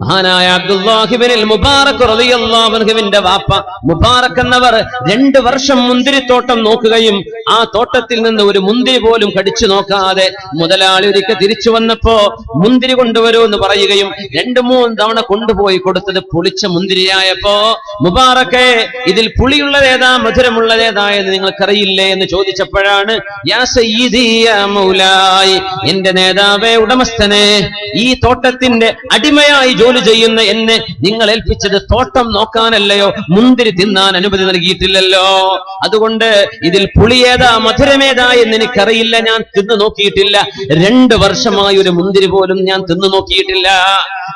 മഹാനായ അബ്ദുല്ലാഹിബിനിൽ മുബാറക് റളിയല്ലാഹുവിന്റെ വാപ്പ. മുബാറക് എന്നവർ രണ്ട് വർഷം മുന്തിരിത്തോട്ടം നോക്കുകയും ആ തോട്ടത്തിൽ നിന്ന് ഒരു മുന്തിരി പോലും കടിച്ചു നോക്കാതെ മുതലാളി ഒരിക്കൽ തിരിച്ചു വന്നപ്പോ മുന്തിരി കൊണ്ടുവരൂ എന്ന് പറയുകയും രണ്ട് മൂന്ന് തവണ കൊണ്ടുപോയി കൊടുത്തത് പുളിച്ച മുന്തിരിയായപ്പോ മുബാറക്കെ ഇതിൽ പുളിയുള്ളതേതാ മധുരമുള്ളതേതാ എന്ന് നിങ്ങൾക്കറിയില്ലേ? എന്ന് ചോദിച്ചപ്പോഴാണ് മൗലായി എന്റെ നേതാവേ ഉടമസ്ഥനെ ഈ തോട്ടത്തിന്റെ അടിമയായി ജോലി ചെയ്യുന്ന എന്നെ നിങ്ങൾ ഏൽപ്പിച്ചത് തോട്ടം നോക്കാനല്ലയോ? മുന്തിരി തിന്നാൻ അനുമതി നൽകിയിട്ടില്ലല്ലോ. അതുകൊണ്ട് ഇതിൽ പുളിയേതാ മധുരമേതാ എന്ന് എനിക്കറിയില്ല ഞാൻ തിന്നു നോക്കിയിട്ടില്ല. രണ്ട് വർഷമായി ഒരു മുന്തിരി പോലും ഞാൻ തിന്നു നോക്കിയിട്ടില്ല.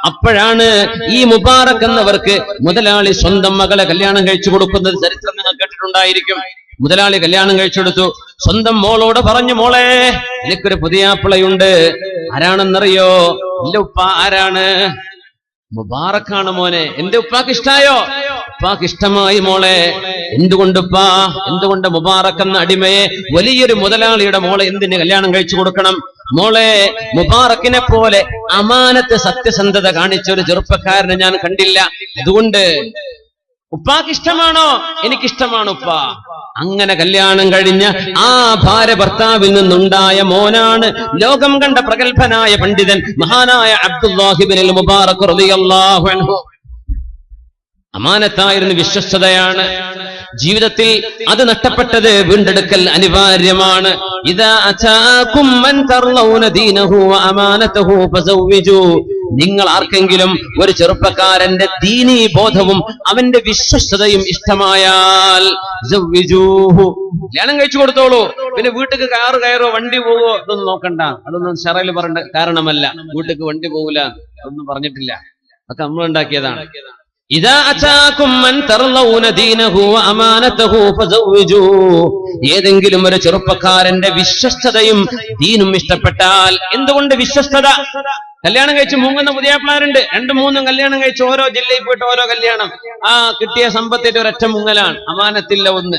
അപ്പോഴാണ് ഈ മുബാറക് എന്നവർക്ക് മുതലാളി സ്വന്തം മകളെ കല്യാണം കഴിച്ചു കൊടുക്കുന്നത് ചരിത്രം നിങ്ങൾ കേട്ടിട്ടുണ്ടായിരിക്കും. മുതലാളി കല്യാണം കഴിച്ചെടുത്തു സ്വന്തം മോളോട് പറഞ്ഞു മോളെ എനിക്കൊരു പുതിയ ആപ്പിളയുണ്ട് ആരാണെന്നറിയോ? ഇല്ല ഉപ്പ ആരാണ്? മുബാറക്കാണ് മോനെ. എന്റെ ഉപ്പാക്ക് ഇഷ്ടായോ? ഉപ്പാക്ക് ഇഷ്ടമായി മോളെ. എന്തുകൊണ്ടുപ്പാ എന്തുകൊണ്ട് മുബാറക്കെന്ന അടിമയെ വലിയൊരു മുതലാളിയുടെ മോളെ എന്തിന് കല്യാണം കഴിച്ചു കൊടുക്കണം? മോളെ മുബാറക്കിനെ പോലെ അമാനത്ത് സത്യസന്ധത കാണിച്ച ഒരു ചെറുപ്പക്കാരനെ ഞാൻ കണ്ടില്ല. അതുകൊണ്ട് ഉപ്പാക്ക് ഇഷ്ടമാണോ? എനിക്കിഷ്ടമാണ് ഉപ്പ. അങ്ങനെ കല്യാണം കഴിഞ്ഞ ആ ഭാര്യ ഭർത്താവിൽ നിന്നുണ്ടായ മോനാണ് ലോകം കണ്ട പ്രഗത്ഭനായ പണ്ഡിതൻ മഹാനായ അബ്ദുല്ലാഹിബിനിൽ മുബാറക് റളിയല്ലാഹു അൻഹു. അമാനത്തായിരുന്നു വിശ്വസ്തതയാണ്. ജീവിതത്തിൽ അത് നഷ്ടപ്പെട്ടത് വീണ്ടെടുക്കൽ അനിവാര്യമാണ്. ഇതാ അതാകും നിങ്ങൾ ആർക്കെങ്കിലും ഒരു ചെറുപ്പക്കാരന്റെ ദീനീ ബോധവും അവന്റെ വിശ്വസ്തതയും ഇഷ്ടമായാൽ. കല്യാണം കഴിച്ചു കൊടുത്തോളൂ. പിന്നെ വീട്ടിക്ക് കാറ് കയറോ വണ്ടി പോവോ ഇതൊന്നും നോക്കണ്ട. അതൊന്നും ഷറയിൽ പറയേണ്ട കാരണമല്ല. വീട്ടിക്ക് വണ്ടി പോകൂല അതൊന്നും പറഞ്ഞിട്ടില്ല. അതൊക്കെ നമ്മൾ ഉണ്ടാക്കിയതാണ്. ഏതെങ്കിലും ഒരു ചെറുപ്പക്കാരന്റെ വിശ്വസ്തതയും ദീനും ഇഷ്ടപ്പെട്ടാൽ എന്തുകൊണ്ട് വിശ്വസ്തത? കല്യാണം കഴിച്ച് മൂങ്ങുന്ന പുതിയ പിള്ളേരുണ്ട് രണ്ടും മൂന്നും കല്യാണം കഴിച്ച് ഓരോ ജില്ലയിൽ പോയിട്ട് ഓരോ കല്യാണം. ആ കിട്ടിയ സമ്പത്തിന്റെ ഒരൊറ്റ മുങ്ങലാണ്. അമാനത്തില്ല ഒന്ന്.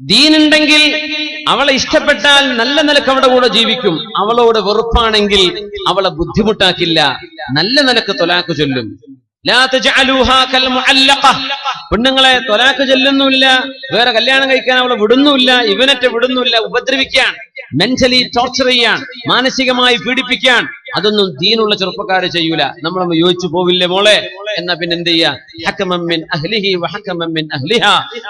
ദീനുണ്ടെങ്കിൽ അവളെ ഇഷ്ടപ്പെട്ടാൽ നല്ല നിലയ്ക്ക് അവിടെ കൂടെ ജീവിക്കും. അവളോട് വെറുപ്പാണെങ്കിൽ അവളെ ബുദ്ധിമുട്ടാക്കില്ല. നല്ല നിലയ്ക്ക് തൊലാക്ക് ചൊല്ലും. പെണ്ണുങ്ങളെ തൊലാക്ക് ചെല്ലുന്നുമില്ല വേറെ കല്യാണം കഴിക്കാൻ അവളെ വിടുന്നുമില്ല ഇവനറ്റ വിടുന്നുമില്ല ഉപദ്രവിക്കാൻ മെന്റലി ടോർച്ചർ ചെയ്യാൻ മാനസികമായി പീഡിപ്പിക്കാൻ അതൊന്നും ദീനുള്ള ചെറുപ്പക്കാരെ ചെയ്യൂല. നമ്മൾ യോജിച്ചു പോവില്ലേ മോളെ? എന്നാ പിന്നെ എന്ത് ചെയ്യാ? മിൻ അഹ്ലിഹി വ ഹക്കമം മിൻ അഹ്ലിഹ.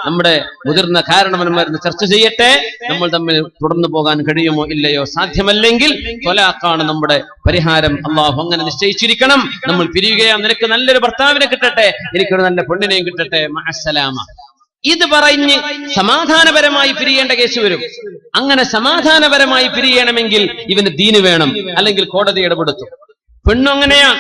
നമ്മുടെ മുതിർന്ന കാരണവന്മാരുന്ന് ചർച്ച ചെയ്യട്ടെ. നമ്മൾ തമ്മിൽ തുടർന്നു പോകാൻ കഴിയുമോ ഇല്ലയോ സാധ്യമല്ലെങ്കിൽ തൊലാക്കാണ് നമ്മുടെ പരിഹാരം. അള്ളാഹു അങ്ങനെ നിശ്ചയിച്ചിരിക്കണം. നമ്മൾ പിരിയുകയാ. നിനക്ക് നല്ലൊരു ഭർത്താവിനെ കിട്ടട്ടെ. എനിക്കൊരു നല്ല പെണ്ണിനെയും കിട്ടട്ടെ. മഅസ്സലാമ. ഇത് പറഞ്ഞ് സമാധാനപരമായി പിരിയേണ്ട കേസ് വരും. അങ്ങനെ സമാധാനപരമായി പിരിയണമെങ്കിൽ ഇവന് ദീന് വേണം അല്ലെങ്കിൽ കോടതി ഇടപെടുത്തും. പെണ്ണും അങ്ങനെയാ.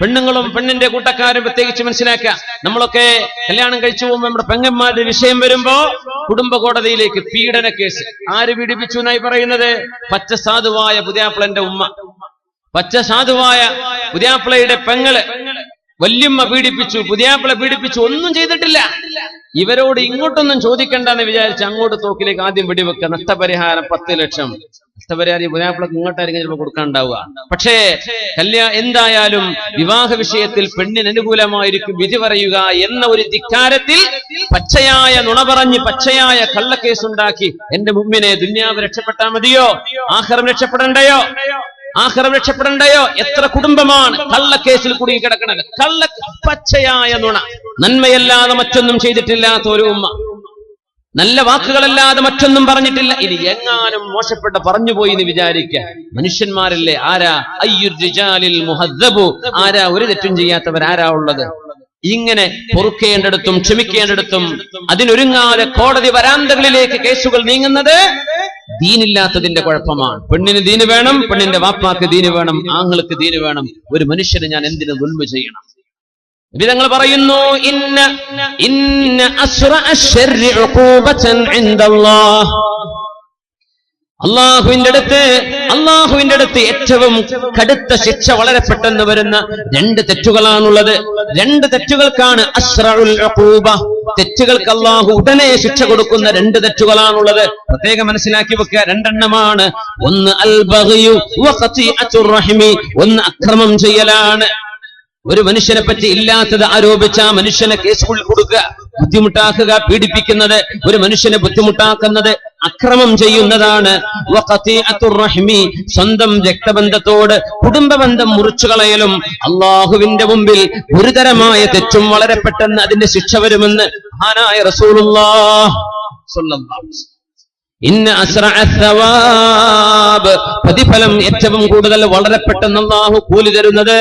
പെണ്ണുങ്ങളും പെണ്ണിന്റെ കൂട്ടക്കാരും പ്രത്യേകിച്ച് മനസ്സിലാക്കുക. നമ്മളൊക്കെ കല്യാണം കഴിച്ചു പോകുമ്പോൾ നമ്മുടെ പെങ്ങന്മാരുടെ വിഷയം വരുമ്പോ കുടുംബ കോടതിയിലേക്ക് പീഡന കേസ്. ആര് പീഡിപ്പിച്ചു എന്നായി പറയുന്നത്? പച്ച സാധുവായ പുതിയാപ്പിളന്റെ ഉമ്മ. പച്ച സാധുവായ പുതിയാപ്പിളയുടെ പെങ്ങൾ. വല്യമ്മ പീഡിപ്പിച്ചു പുതിയാപ്പിള പീഡിപ്പിച്ചു ഒന്നും ചെയ്തിട്ടില്ല. ഇവരോട് ഇങ്ങോട്ടൊന്നും ചോദിക്കണ്ടെന്ന് വിചാരിച്ച് അങ്ങോട്ട് തോക്കിലേക്ക് ആദ്യം വെടിവെക്കുക. നഷ്ടപരിഹാരം പത്ത് ലക്ഷം. നഷ്ടപരിഹാരം ഈ പുതിയാപ്പിളക്ക് ഇങ്ങോട്ടായിരിക്കും ചിലപ്പോൾ കൊടുക്കാനുണ്ടാവുക. പക്ഷേ കല്യാ എന്തായാലും വിവാഹ വിഷയത്തിൽ പെണ്ണിന് അനുകൂലമായിരിക്കും വിധി പറയുക എന്ന ഒരു ധിക്കാരത്തിൽ പച്ചയായ നുണ പറഞ്ഞ് പച്ചയായ കള്ളക്കേസുണ്ടാക്കി എന്റെ മുമ്പിനെ ദുന്യാവ് രക്ഷപ്പെട്ടാൽ മതിയോ? ആഹാരം രക്ഷപ്പെടണ്ടയോ? ആഹാരം രക്ഷപ്പെടണ്ടയോ? എത്ര കുടുംബമാണ് കള്ളക്കേസിൽ കുടുങ്ങി കിടക്കണത്? കള്ള പച്ചയായ നുണ. നന്മയല്ലാതെ മറ്റൊന്നും ചെയ്തിട്ടില്ലാത്ത ഒരു ഉമ്മ. നല്ല വാക്കുകളല്ലാതെ മറ്റൊന്നും പറഞ്ഞിട്ടില്ല. ഇനി എങ്ങാനും മോശപ്പെട്ട പറഞ്ഞുപോയി എന്ന് വിചാരിക്ക. മനുഷ്യന്മാരല്ലേ? ആരാ? അയ്യുർ ആരാ? ഒരു തെറ്റും ചെയ്യാത്തവർ ആരാ ഉള്ളത്? ഇങ്ങനെ പൊറുക്കേണ്ടടുത്തും ക്ഷമിക്കേണ്ടടുത്തും അതിനൊരുങ്ങാതെ കോടതി വരാന്തകളിലേക്ക് കേസുകൾ നീങ്ങുന്നത് ദീനില്ലാത്തതിന്റെ കുഴപ്പമാണ്. പെണ്ണിന് ദീന് വേണം പെണ്ണിന്റെ വാപ്പാക്ക് ദീന് വേണം ആങ്ങൾക്ക് ദീന് വേണം. ഒരു മനുഷ്യന് ഞാൻ എന്തിനു ദുൽമ ചെയ്യണം? വിധങ്ങൾ പറയുന്നു ഇന്ന ഇന്ന അള്ളാഹുവിന്റെ അടുത്ത് അള്ളാഹുവിന്റെ അടുത്ത് ഏറ്റവും കടുത്ത ശിക്ഷ വളരെ പെട്ടെന്ന് വരുന്ന രണ്ട് തെറ്റുകളാണുള്ളത്. രണ്ട് തെറ്റുകൾക്കാണ് അസ്റഉൽ ഉഖൂബ. തെറ്റുകൾക്ക് അള്ളാഹു ഉടനെ ശിക്ഷ കൊടുക്കുന്ന രണ്ട് തെറ്റുകളാണുള്ളത്. പ്രത്യേകം മനസ്സിലാക്കി വെക്കുക. രണ്ടെണ്ണമാണ്. ഒന്ന് അൽ ഒന്ന് അക്രമം ചെയ്യലാണ്. ഒരു മനുഷ്യനെ പറ്റി ഇല്ലാത്തത് ആരോപിച്ച മനുഷ്യനെ കേസ് കൊടുക്കുക. ബുദ്ധിമുട്ടാക്കുക പീഡിപ്പിക്കുന്നത് ഒരു മനുഷ്യനെ ബുദ്ധിമുട്ടാക്കുന്നത് അക്രമം ചെയ്യുന്നതാണ്. സ്വന്തം രക്തബന്ധത്തോട് കുടുംബബന്ധം മുറിച്ചു കളയലും അള്ളാഹുവിന്റെ മുമ്പിൽ ഗുരുതരമായ തെറ്റും വളരെ പെട്ടെന്ന് അതിന്റെ ശിക്ഷ വരുമെന്ന് മഹാനായ റസൂലുള്ള പ്രതിഫലം ഏറ്റവും കൂടുതൽ വളരെ പെട്ടെന്ന് അള്ളാഹു കൂലി തരുന്നത്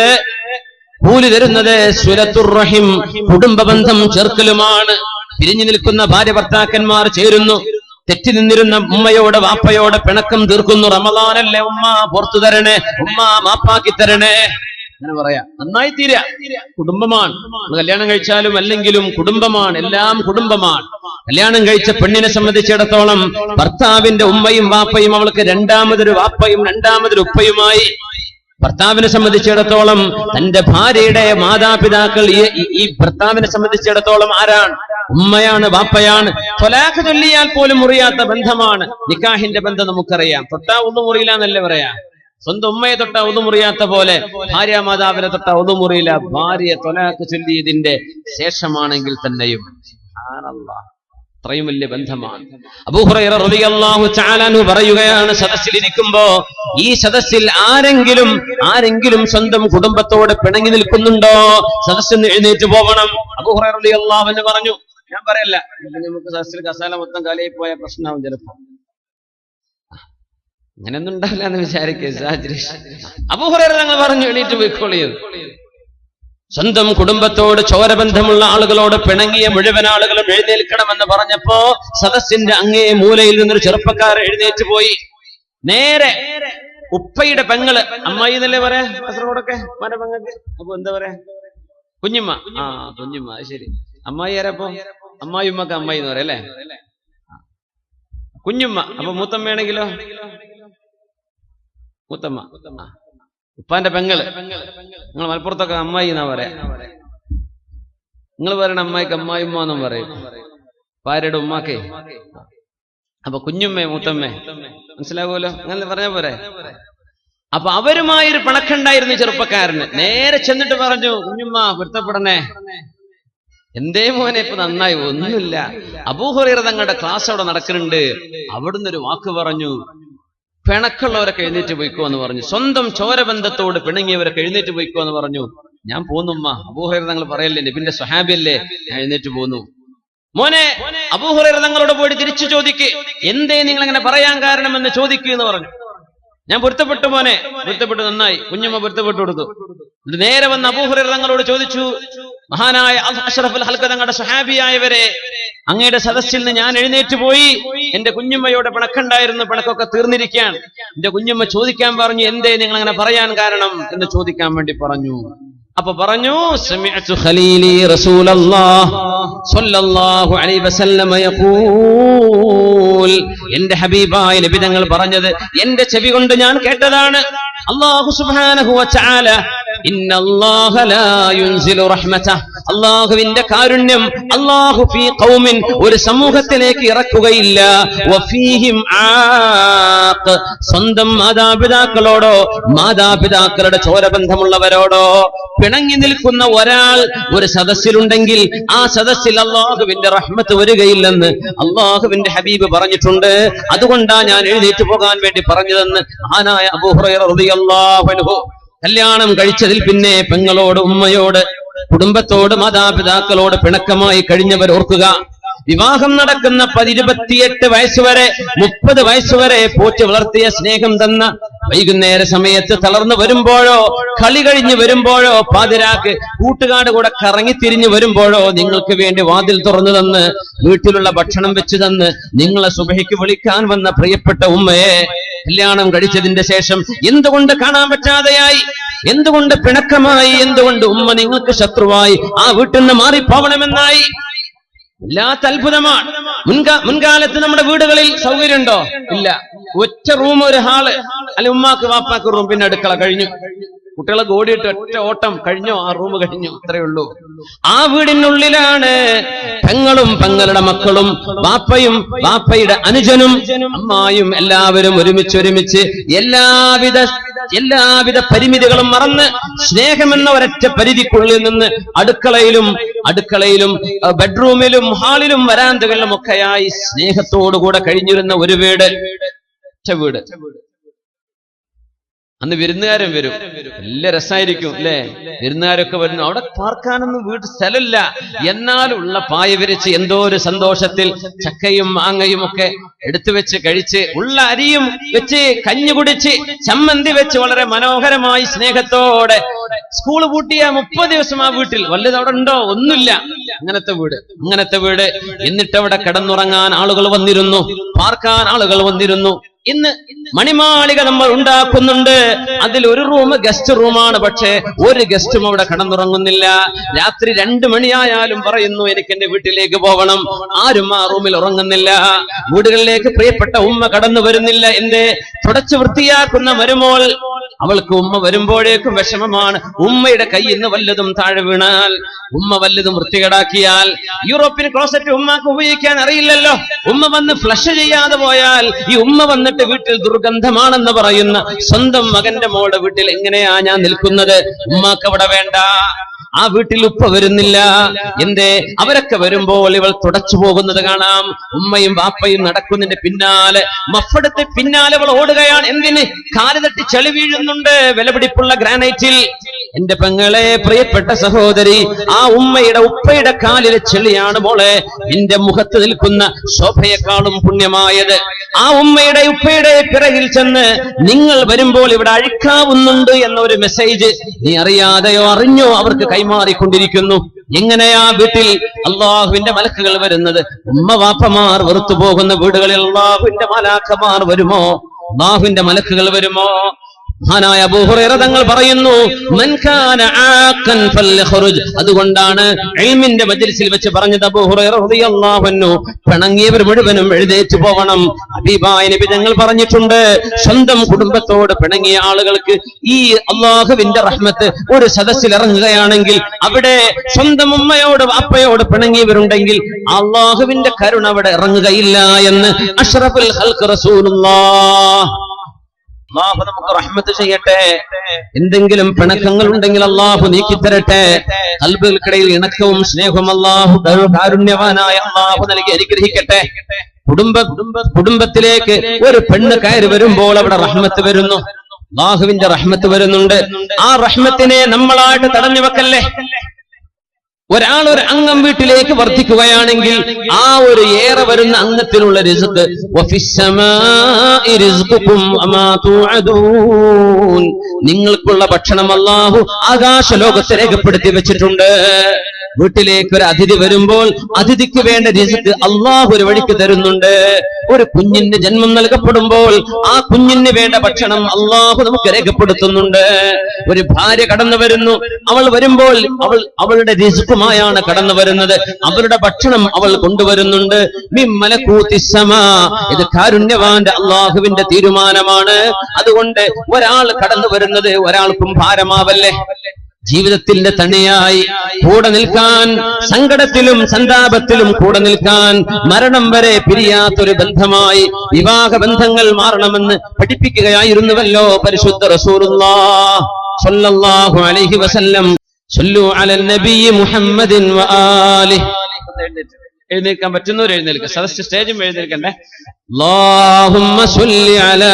കൂലി തരുന്നത് സുരത്തുർ റഹിം. കുടുംബ ബന്ധം ചേർക്കലുമാണ് പിരിഞ്ഞു നിൽക്കുന്ന ഭാര്യ ഭർത്താക്കന്മാർ ചേരുന്നു. തെറ്റി നിന്നിരുന്ന ഉമ്മയോട് വാപ്പയോട് പിണക്കം തീർക്കുന്നു. റമദാനല്ലേ ഉമ്മ പുറത്തു തരണേ ഉമ്മ മാപ്പാക്കി തരണേ. അങ്ങനെ പറയാ. നന്നായി തീര. കുടുംബമാണ്. കല്യാണം കഴിച്ചാലും അല്ലെങ്കിലും കുടുംബമാണ്. എല്ലാം കുടുംബമാണ്. കല്യാണം കഴിച്ച പെണ്ണിനെ സംബന്ധിച്ചിടത്തോളം ഭർത്താവിന്റെ ഉമ്മയും വാപ്പയും അവൾക്ക് രണ്ടാമതൊരു വാപ്പയും രണ്ടാമതൊരു ഉപ്പയുമായി ഭർത്താവിനെ സംബന്ധിച്ചിടത്തോളം തന്റെ ഭാര്യയുടെ മാതാപിതാക്കൾ ഈ ഭർത്താവിനെ സംബന്ധിച്ചിടത്തോളം ആരാണ്? ഉമ്മയാണ് വാപ്പയാണ്. തൊലാഖ് ചൊല്ലിയാൽ പോലും മുറിയാത്ത ബന്ധമാണ് നിക്കാഹിന്റെ ബന്ധം നമുക്കറിയാം. തൊട്ടാ ഒന്നും മുറിയില്ല എന്നല്ലേ പറയാ? സ്വന്തം ഉമ്മയെ തൊട്ട മുറിയാത്ത പോലെ ഭാര്യ മാതാവിനെ തൊട്ട മുറിയില്ല. ഭാര്യ തൊലാഖ് ചൊല്ലിയതിന്റെ ശേഷമാണെങ്കിൽ തന്നെയും. അത്രയും വലിയ ബന്ധമാണ്. അൻഹു പറയുകയാണ് സദസ്സിലിരിക്കുമ്പോ ഈ സദസ്സിൽ ആരെങ്കിലും ആരെങ്കിലും സ്വന്തം കുടുംബത്തോട് പിണങ്ങി നിൽക്കുന്നുണ്ടോ? സദസ്സിൽ എഴുന്നേറ്റ് പോകണം. അൻഹു പറഞ്ഞു ഞാൻ പറയല്ല നമുക്ക് സദസ്സിൽ കസാല മൊത്തം കാലയിൽ പോയ പ്രശ്നമാവും ചിലപ്പോ. അങ്ങനെയൊന്നും ഉണ്ടാവില്ല എന്ന് വിചാരിക്കുക അബൂഹുറൈറ ഞങ്ങൾ പറഞ്ഞു എണീറ്റ് പോയിക്കോളിയത് സ്വന്തം കുടുംബത്തോട് ചോരബന്ധമുള്ള ആളുകളോട് പിണങ്ങിയ മുഴുവൻ ആളുകളും എഴുന്നേൽക്കണമെന്ന് പറഞ്ഞപ്പോ സദസ്സിന്റെ അങ്ങേ മൂലയിൽ നിന്നൊരു ചെറുപ്പക്കാർ എഴുന്നേറ്റ് പോയി. നേരെ ഉപ്പയുടെ പെങ്ങൾ അമ്മായി എന്നല്ലേ പറയാ? പെങ്ങൾക്ക്? അപ്പൊ എന്താ പറയാ? കുഞ്ഞുമ്മ. ആ കുഞ്ഞുമ്മ ശരി. അമ്മായി ആരപ്പോ അമ്മായി ഉമ്മക്ക് അമ്മായി എന്ന് പറയാം അല്ലേ? കുഞ്ഞുമ്മ അപ്പൊ മൂത്തമ്മയാണെങ്കിലോ? മൂത്തമ്മ. ഉപ്പാന്റെ പെങ്ങൾ. നിങ്ങൾ മലപ്പുറത്തൊക്കെ അമ്മായി എന്നാ പറയാ? നിങ്ങൾ പറയണ അമ്മായിക്ക് അമ്മായി ഉമ്മ എന്നും പറയും. ഭാര്യയുടെ ഉമ്മാക്കേ. അപ്പൊ കുഞ്ഞുമ്മേ മൂത്തമ്മേ മനസ്സിലാകുമല്ലോ? അങ്ങനെ പറഞ്ഞ പോരെ? അപ്പൊ അവരുമായി ഒരു പിണക്കുണ്ടായിരുന്നു ചെറുപ്പക്കാരന്. നേരെ ചെന്നിട്ട് പറഞ്ഞു കുഞ്ഞുമ്മ പൊരുത്തപ്പെടണേ. എന്തേ മോനെ ഇപ്പൊ നന്നായി ഒന്നുമില്ല. അബൂഹുറൈറ തങ്ങളുടെ ക്ലാസ് അവിടെ നടക്കുന്നുണ്ട്. അവിടുന്ന് ഒരു വാക്ക് പറഞ്ഞു പിണക്കുള്ളവരൊക്കെ എഴുന്നേറ്റ് പോയിക്കോ എന്ന് പറഞ്ഞു. സ്വന്തം ചോരബന്ധത്തോട് പിണങ്ങിയവരൊക്കെ എഴുന്നേറ്റ് പോയിക്കോ എന്ന് പറഞ്ഞു. ഞാൻ പോന്നുമ്മ അബൂഹുറൈറ തങ്ങൾ പറയല്ലേ നബിന്റെ സ്വഹാബിയല്ലേ? ഞാൻ എഴുന്നേറ്റ് പോന്നു. മോനെ അബൂഹുറൈറ തങ്ങളോട് പോയിട്ട് തിരിച്ചു ചോദിക്ക്. എന്തേ നിങ്ങൾ അങ്ങനെ പറയാൻ കാരണം എന്ന് ചോദിക്കൂ എന്ന് പറഞ്ഞു. ഞാൻ പൊരുത്തപ്പെട്ടു മോനെ. പൊരുത്തപ്പെട്ടു നന്നായി. കുഞ്ഞമ്മ പൊരുത്തപ്പെട്ടു കൊടുത്തു. നേരെ വന്ന് അബൂഹുറൈറ തങ്ങളോട് ചോദിച്ചു മഹാനായ അഷ്റഫുൽ ഹൽക്ക തങ്ങളുടെ സ്വഹാബിയായവരെ അങ്ങയുടെ സദസ്സിൽ നിന്ന് ഞാൻ എഴുന്നേറ്റ് പോയി. എന്റെ കുഞ്ഞുമ്മയോട് പിണക്കുണ്ടായിരുന്നു പിണക്കൊക്കെ തീർന്നിരിക്കുകയാണ്. എന്റെ കുഞ്ഞുമ്മ ചോദിക്കാൻ പറഞ്ഞു എന്തേ നിങ്ങൾ അങ്ങനെ പറയാൻ കാരണം എന്ന് ചോദിക്കാൻ വേണ്ടി പറഞ്ഞു. അപ്പൊ പറഞ്ഞു ഖലീലി അലൈഹി യഖൂൽ. എന്റെ ഹബീബായ നബി തങ്ങൾ പറഞ്ഞത് എന്റെ ചെവി കൊണ്ട് ഞാൻ കേട്ടതാണ്. അല്ലാഹു സുബ്ഹാനഹു ഇന്നല്ലാഹ അല്ലാഹുവിന്റെ കാരുണ്യം അള്ളാഹു ഫീ ഖൗമിൻ ഒരു സമൂഹത്തിലേക്ക് ഇറക്കുകയില്ല. വഫീഹിം സ്വന്തം മാതാപിതാക്കളോടോ മാതാപിതാക്കളുടെ ചോരബന്ധമുള്ളവരോടോ പിണങ്ങി നിൽക്കുന്ന ഒരാൾ ഒരു സദസ്സിലുണ്ടെങ്കിൽ ആ സദസ്സിൽ അള്ളാഹുവിന്റെ റഹ്മത്ത് വരികയില്ലെന്ന് അള്ളാഹുവിന്റെ ഹബീബ് പറഞ്ഞിട്ടുണ്ട്. അതുകൊണ്ടാ ഞാൻ എഴുന്നേറ്റ് പോകാൻ വേണ്ടി പറഞ്ഞതെന്ന് ആനായ അബൂഹുറൈറിയാഹു കല്യാണം കഴിച്ചതിൽ പിന്നെ പെങ്ങളോട് ഉമ്മയോട് കുടുംബത്തോട് മാതാപിതാക്കളോട് പിണക്കമായി കഴിഞ്ഞവർ ഓർക്കുക വിവാഹം നടക്കുന്ന പതിരുപത്തിയെട്ട് വയസ്സുവരെ മുപ്പത് വയസ്സുവരെ പോറ്റി വളർത്തിയ സ്നേഹം തന്ന വൈകുന്നേര സമയത്ത് തളർന്നു വരുമ്പോഴോ കളി കഴിഞ്ഞു വരുമ്പോഴോ പാതിരാക്ക് കൂട്ടുകാട് കൂടെ കറങ്ങി തിരിഞ്ഞു വരുമ്പോഴോ നിങ്ങൾക്ക് വേണ്ടി വാതിൽ തുറന്നു തന്ന് വീട്ടിലുള്ള ഭക്ഷണം വെച്ചു തന്ന് നിങ്ങളെ സുബഹിക്ക് വിളിക്കാൻ വന്ന പ്രിയപ്പെട്ട ഉമ്മയെ കല്യാണം കഴിച്ചതിന്റെ ശേഷം എന്തുകൊണ്ട് കാണാൻ പറ്റാതെയായി? എന്തുകൊണ്ട് പിണക്കമായി? എന്തുകൊണ്ട് ഉമ്മ നിങ്ങൾക്ക് ശത്രുവായി? ആ വീട്ടിൽ നിന്ന് മാറിപ്പോവണമെന്നായി? വല്ലാത്ത അത്ഭുതമാണ്. മുൻകാ മുൻകാലത്ത് നമ്മുടെ വീടുകളിൽ സൗകര്യമുണ്ടോ? ഇല്ല. ഒറ്റ റൂം ഒരു ഹാൾ അല്ലെ ഉമ്മാക്ക് വാപ്പാക്ക് റൂം പിന്നെ അടുക്കള കഴിഞ്ഞു. കുട്ടികളെ ഓടിയിട്ട് ഒറ്റ ഓട്ടം കഴിഞ്ഞോ? ആ റൂം കഴിഞ്ഞു? അത്രയേ ഉള്ളൂ. ആ വീടിനുള്ളിലാണ് പെങ്ങളും പെങ്ങളുടെ മക്കളും ബാപ്പയും ബാപ്പയുടെ അനുജനും അമ്മായും എല്ലാവരും ഒരുമിച്ച് ഒരുമിച്ച് എല്ലാവിധ എല്ലാവിധ പരിമിതികളും മറന്ന് സ്നേഹമെന്ന ഒരൊറ്റ പരിധിക്കുള്ളിൽ നിന്ന് അടുക്കളയിലും അടുക്കളയിലും ബെഡ്റൂമിലും ഹാളിലും വരാന്തകളിലും ഒക്കെയായി സ്നേഹത്തോടുകൂടെ കഴിഞ്ഞിരുന്ന ഒരു വീട് ഒറ്റ വീട്. അന്ന് വിരുന്നുകാരൻ വരും. നല്ല രസമായിരിക്കും അല്ലേ? വിരുന്നുകാരൊക്കെ വരുന്നു. അവിടെ പാർക്കാനൊന്നും വീട് സ്ഥലമില്ല. എന്നാലും ഉള്ള പായ വിരിച്ച് എന്തോ ഒരു സന്തോഷത്തിൽ ചക്കയും മാങ്ങയും ഒക്കെ എടുത്തു വെച്ച് കഴിച്ച് ഉള്ള അരിയും വെച്ച് കഞ്ഞു കുടിച്ച് ചമ്മന്തി വെച്ച് വളരെ മനോഹരമായി സ്നേഹത്തോടെ സ്കൂൾ പൂട്ടിയ മുപ്പത് ദിവസം ആ വീട്ടിൽ. വല്ലത് അവിടെ ഉണ്ടോ? ഒന്നുമില്ല. അങ്ങനത്തെ വീട് അങ്ങനത്തെ വീട്. എന്നിട്ട് അവിടെ കിടന്നുറങ്ങാൻ ആളുകൾ വന്നിരുന്നു. പാർക്കാൻ ആളുകൾ വന്നിരുന്നു. ഇന്ന് മണിമാളിക നമ്മൾ ഉണ്ടാക്കുന്നുണ്ട്. അതിൽ ഒരു റൂം ഗസ്റ്റ് റൂമാണ് പക്ഷേ ഒരു ഗസ്റ്റും അവിടെ കടന്നുറങ്ങുന്നില്ല. രാത്രി രണ്ടു മണിയായാലും പറയുന്നു എനിക്ക് എന്റെ വീട്ടിലേക്ക് പോകണം. ആരും ആ റൂമിൽ ഉറങ്ങുന്നില്ല. വീടുകളിലേക്ക് പ്രിയപ്പെട്ട ഉമ്മ കടന്നു വരുന്നില്ല. എന്റെ തുടച്ചു വൃത്തിയാക്കുന്ന മരുമോൾ അവൾക്ക് ഉമ്മ വരുമ്പോഴേക്കും വിഷമമാണ്. ഉമ്മയുടെ കയ്യിൽ നിന്ന് വല്ലതും താഴെ വീണാൽ ഉമ്മ വല്ലതും വൃത്തികേടാക്കിയാൽ യൂറോപ്യൻ ക്ലോസറ്റ് ഉമ്മാക്ക് ഉപയോഗിക്കാൻ അറിയില്ലല്ലോ. ഉമ്മ വന്ന് ഫ്ലഷ് ചെയ്യാതെ പോയാൽ ഈ ഉമ്മ വന്നിട്ട് വീട്ടിൽ ദുർഗന്ധമാണെന്ന് പറയുന്ന സ്വന്തം മകന്റെ മോളുടെ വീട്ടിൽ എങ്ങനെയാ ഞാൻ നിൽക്കുന്നത്? ഉമ്മാക്ക് അവിടെ വേണ്ട. ആ വീട്ടിൽ ഉപ്പ വരുന്നില്ല. എന്തേ? അവരൊക്കെ വരുമ്പോൾ ഇവൾ തുടച്ചു പോകുന്നത് കാണാം. ഉമ്മയും വാപ്പയും നടക്കുന്നതിന്റെ പിന്നാലെ മഫടത്തെ പിന്നാലെ അവൾ ഓടുകയാണ്. എന്തിന്? കാലുതട്ടി ചെളി വീഴുന്നുണ്ട്. വിലപിടിപ്പുള്ള ഗ്രാനൈറ്റിൽ. എന്റെ പെങ്ങളെ പ്രിയപ്പെട്ട സഹോദരി ആ ഉമ്മയുടെ ഉപ്പയുടെ കാലിലെ ചെളിയാണ് മോളെ. നിന്റെ മുഖത്ത് നിൽക്കുന്ന ശോഭയെക്കാളും പുണ്യമായത്. ആ ഉമ്മയുടെ ഉപ്പയുടെ പിറകിൽ ചെന്ന് നിങ്ങൾ വരുമ്പോൾ ഇവിടെ അഴിക്കാവുന്നുണ്ട് എന്നൊരു മെസ്സേജ് നീ അറിയാതെയോ അറിഞ്ഞോ അവർക്ക് കൈമാറിക്കൊണ്ടിരിക്കുന്നു. എങ്ങനെയാ വീട്ടിൽ അള്ളാഹുവിന്റെ മലക്കുകൾ വരുന്നത്? ഉമ്മ വാപ്പമാർ വെറുത്തു പോകുന്ന വീടുകളിൽ അള്ളാഹുവിന്റെ മലാക്കമാർ വരുമോ? അള്ളാഹുവിന്റെ മലക്കുകൾ വരുമോ? മഹാനായ അബൂഹുറൈറ തങ്ങൾ പറയുന്നു മൻ കാന ആഖൻ ഫൽയഖ്റുജ് അതുകൊണ്ടാണ് ഇൽമിന്റെ മജ്ലിസിൽ വെച്ച് പറഞ്ഞത് അബൂഹുറൈറ റളിയല്ലാഹു അൻഹു. പിണങ്ങിയവർ മുഴുവനും എഴുന്നേറ്റ് പോകണം ഹബീബായ നബി തങ്ങൾ പറഞ്ഞിട്ടുണ്ട് സ്വന്തം കുടുംബത്തോട് പിണങ്ങിയ ആളുകൾക്ക് ഈ അള്ളാഹുവിന്റെ റഹ്മത്ത് ഒരു സദസ്സിൽ ഇറങ്ങുകയാണെങ്കിൽ അവിടെ സ്വന്തം ഉമ്മയോട് അപ്പയോട് പിണങ്ങിയവരുണ്ടെങ്കിൽ അള്ളാഹുവിന്റെ കരുണ അവിടെ ഇറങ്ങുകയില്ല എന്ന് അഷ്റഫുൽ ഹൽക്ക് റസൂലുള്ളാഹ് അള്ളാഹു നമുക്ക് റഹ്മത്ത് ചെയ്യട്ടെ. എന്തെങ്കിലും പിണക്കങ്ങൾ ഉണ്ടെങ്കിൽ അള്ളാഹു നീക്കിത്തരട്ടെ കൽബുകൾക്കിടയിൽ ഇണക്കവും സ്നേഹവും അള്ളാഹു കരു- കാരുണ്യവാനായ അള്ളാഹു നൽകി അനുഗ്രഹിക്കട്ടെ. കുടുംബ കുടുംബത്തിലേക്ക് ഒരു പെണ്ണ് കയറി വരുമ്പോൾ അവിടെ റഹ്മത്ത് വരുന്നു. അള്ളാഹുവിന്റെ റഹ്മത്ത് വരുന്നുണ്ട്. ആ റഹ്മത്തിനെ നമ്മളായിട്ട് തടഞ്ഞു വെക്കല്ലേ? ഒരാൾ ഒരു അംഗം വീട്ടിലേക്ക് വർദ്ധിക്കുകയാണെങ്കിൽ ആ ഒരു ഏറെ വരുന്ന അംഗത്തിനുള്ള രസത്ത് നിങ്ങൾക്കുള്ള ഭക്ഷണം അല്ലാഹു ആകാശ ലോകത്ത് രേഖപ്പെടുത്തി വെച്ചിട്ടുണ്ട്. വീട്ടിലേക്ക് ഒരു അതിഥി വരുമ്പോൾ അതിഥിക്ക് വേണ്ട രീതിക്ക് അള്ളാഹു ഒരു വഴിക്ക് തരുന്നുണ്ട്. ഒരു കുഞ്ഞിന് ജന്മം നൽകപ്പെടുമ്പോൾ ആ കുഞ്ഞിന് വേണ്ട ഭക്ഷണം അള്ളാഹു നമുക്ക് രേഖപ്പെടുത്തുന്നുണ്ട്. ഒരു ഭാര്യ കടന്നു വരുന്നു. അവൾ വരുമ്പോൾ അവൾ അവളുടെ റിസ്ക്കുമായാണ് കടന്നു വരുന്നത്. അവരുടെ ഭക്ഷണം അവൾ കൊണ്ടുവരുന്നുണ്ട്. ഇത് കാരുണ്യവാന്റെ അള്ളാഹുവിന്റെ തീരുമാനമാണ്. അതുകൊണ്ട് ഒരാൾ കടന്നു വരുന്നത് ഒരാൾക്കും ഭാരമാവല്ലേ? ജീവിതത്തിന്റെ തണിയായി കൂടെ നിൽക്കാൻ സങ്കടത്തിലും സന്താപത്തിലും കൂടെ നിൽക്കാൻ മരണം വരെ പിരിയാത്തൊരു ബന്ധമായി വിവാഹ ബന്ധങ്ങൾ മാറണമെന്ന് പഠിപ്പിക്കുകയായിരുന്നുവല്ലോ പരിശുദ്ധ റസൂറുല്ലാ സല്ലല്ലാഹു അലൈഹി വസല്ലം. സല്ലു അലൽ നബി മുഹമ്മദിൻ വആലിഹി എഴുന്നേൽക്കാൻ പറ്റുന്നവർ എഴുന്നേൽക്കുക. സദസ് സ്റ്റേജും എഴുന്നേൽക്കണ്ടേ? അല്ലാഹുമ്മ സല്ലി അലാ